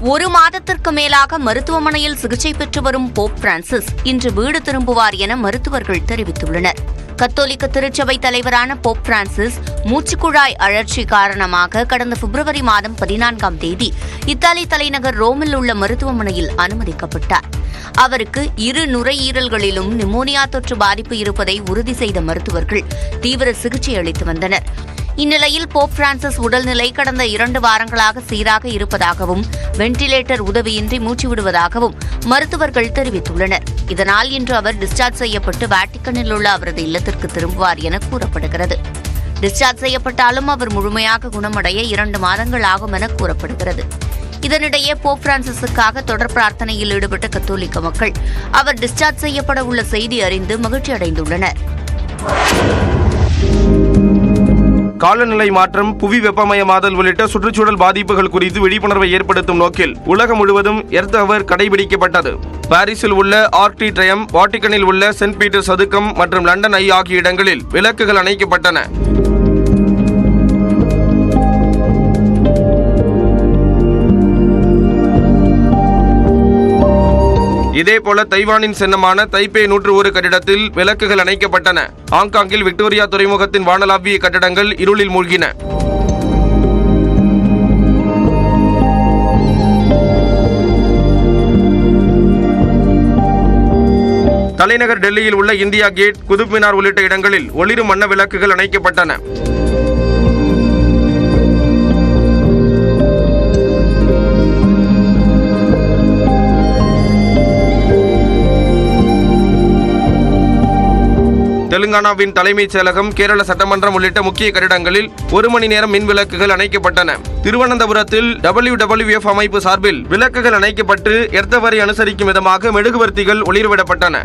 ஒரு மாதத்திற்கு மேலாக மருத்துவமனையில் சிகிச்சை பெற்று வரும் போப் பிரான்சிஸ் இன்று வீடு திரும்புவார் என மருத்துவர்கள் தெரிவித்துள்ளனர். கத்தோலிக்க திருச்சபை தலைவரான போப் பிரான்சிஸ் மூச்சுக்குழாய் அழற்சி காரணமாக கடந்த பிப்ரவரி மாதம் பதினான்காம் தேதி இத்தாலி தலைநகர் ரோமில் உள்ள மருத்துவமனையில் அனுமதிக்கப்பட்டார். அவருக்கு இரு நுரையீரல்களிலும் நிமோனியா தொற்று பாதிப்பு இருப்பதை உறுதி செய்த மருத்துவர்கள் தீவிர சிகிச்சை அளித்து வந்தனர். இந்நிலையில் போப் பிரான்சிஸ் உடல்நிலை கடந்த இரண்டு வாரங்களாக சீராக இருப்பதாகவும் வென்டிலேட்டர் உதவியின்றி மூச்சு விடுவதாகவும் மருத்துவர்கள் தெரிவித்துள்ளனர். இதனால் இன்று அவர் டிஸ்சார்ஜ் செய்யப்பட்டு வாட்டிக்கனில் உள்ள அவரது இல்லத்திற்கு திரும்புவார் என கூறப்படுகிறது. டிஸ்சார்ஜ் செய்யப்பட்டாலும் அவர் முழுமையாக குணமடைய இரண்டு மாதங்கள் ஆகும் என கூறப்படுகிறது. இதனிடையே போப் பிரான்சிஸுக்காக தொடர் பிரார்த்தனையில் ஈடுபட்ட கத்தோலிக்க மக்கள் அவர் டிஸ்சார்ஜ் செய்யப்பட உள்ள செய்தி அறிந்து மகிழ்ச்சி அடைந்துள்ளனர் காலநிலை மாற்றம் புவி வெப்பமயமாதல் உள்ளிட்ட சுற்றுச்சூழல் பாதிப்புகள் குறித்து விழிப்புணர்வை ஏற்படுத்தும் நோக்கில் உலகம் முழுவதும் எர்த் அவர் கடைபிடிக்கப்பட்டது. பாரிஸில் உள்ள ஆர்டி ட்ரயம் வாட்டிக்கனில் உள்ள சென்ட் பீட்டர் சதுக்கம் மற்றும் லண்டன் ஐ ஆகிய இடங்களில் விளக்குகள் அணைக்கப்பட்டன. இதேபோல தைவானின் சின்னமான தைப்பே நூற்று ஒரு கட்டிடத்தில் விளக்குகள் அணைக்கப்பட்டன. ஹாங்காங்கில் விக்டோரியா துறைமுகத்தின் வானலாவிய கட்டடங்கள் இருளில் மூழ்கின. தலைநகர் டெல்லியில் உள்ள இந்தியா கேட் குதுப் மினார் உள்ளிட்ட இடங்களில் ஒளிரும் வண்ண விளக்குகள் அணைக்கப்பட்டன. தெலுங்கானாவின் தலைமைச் செயலகம் கேரள சட்டமன்றம் உள்ளிட்ட முக்கிய கட்டிடங்களில் ஒரு மணி நேரம் மின் விளக்குகள் அணைக்கப்பட்டன. திருவனந்தபுரத்தில் டபிள்யூ டபிள்யூஎஃப் அமைப்பு சார்பில் விளக்குகள் அணைக்கப்பட்டு எர்த்தவரை அனுசரிக்கும் விதமாக மெழுகுவர்த்திகள் ஒளிர்விடப்பட்டன.